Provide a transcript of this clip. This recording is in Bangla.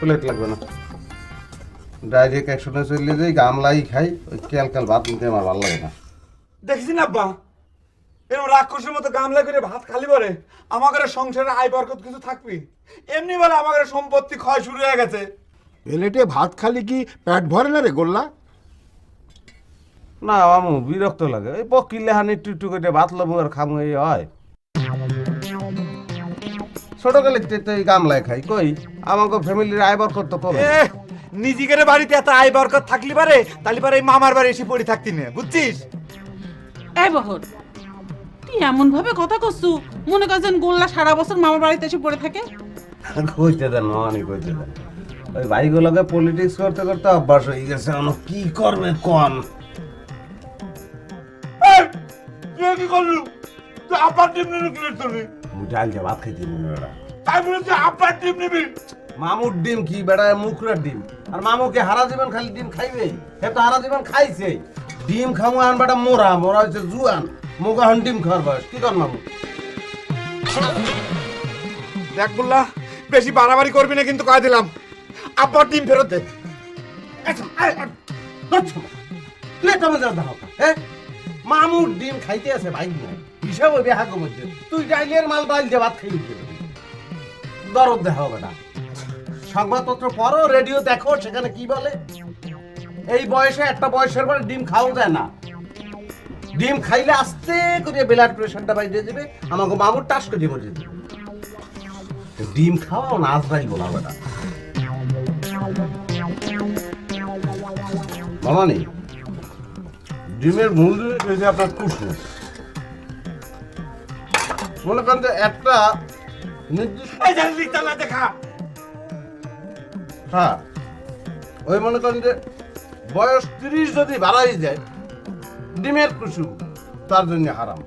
প্লেট লাগবে না। ডাইরেক্ট একশোটা চলে যাই গামলাই খাই, ওই ক্যাল ক্যাল ভাত নিতে আমার ভালো লাগে না। দেখছি না, আব্বা। এরকম রাক্ষসের মতো গামলা করে ভাত খালি বলে আমাদের সংসারে আয় বরকত কিছু থাকবি? এমনি বলে আমাদের সম্পত্তি ক্ষয় শুরু হয়ে গেছে। প্লেটে ভাত খালি কি পেট ভরে না রে গোল্লা? না আমু বিরক্ত লাগে। এই পকিলে হানি একটু একটু করে ভাত লবো আর খামু এই হয়। ছোট গেলে তো এই গামলায় খাই। কই? আমাকে ফ্যামিলির আয়বর করতে কবে এ নিজেদের বাড়িতে এত আয় বরকত থাকলি পারে তাহলে পারে এই মামার বাড়ি এসে পড়ে থাকতি না বুঝছিস? এই বহর তুই এমন ভাবে কথা করছু মনে করছেন গোল্লা সারা বছর মামার বাড়িতে এসে পড়ে থাকে। কইতে দেন মামানি কইতে দেন। ওই ভাইগুলোকে পলিটিক্স করতে করতে অভ্যাস হয়ে গেছে। আমার কি করবে কন? তুই কি করলু? তুই আব্বার টিম নিবি কি তুই ডাল যে ভাত খাইতে দিন ওরা তাই বলে তুই আব্বার টিম নিবি? মামুর ডিম কি বেড়া? মুখরের ডিম। আর মামুকে হারা জীবন খালি ডিম খাইবে সে তো হারা জীবন খাইছে ডিম খামু আন বেটা মোরা। মোরা হচ্ছে জুয়ান। মুগা হন ডিম খাওয়ার বয়স। কি কর মামু? দেখ বললা বেশি বাড়াবাড়ি করবি না কিন্তু কয়ে দিলাম। আব্বার টিম ফেরত দে। হ্যাঁ? মামুর ডিম খাইতে আছে ভাই নাই। হিসাব হবে হাগো মধ্যে। তুই ডাইলের মাল ডাইল যে ভাত খাইলি দরদ দেখা হবে না। সংবাদপত্র পড়ো রেডিও দেখো সেখানে কি বলে? এই বয়সে একটা বয়সের পরে ডিম খাওয়া যায় না। ডিম খাইলে আস্তে করে ব্লাড প্রেশারটা বাইরে যাবে আমাকে মামুর টাস করে মরে যাবে। ডিম খাওয়াও না আজরাইল বলা বেটা। মামা নেই ডিমের মূল হয়েছে আপনার কুসুম। মনে করেন যে একটা নির্দিষ্ট দেখা। হ্যাঁ। ওই মনে করেন যে বয়স তিরিশ যদি বাড়াই যায় ডিমের কুসুম তার জন্য হারাম।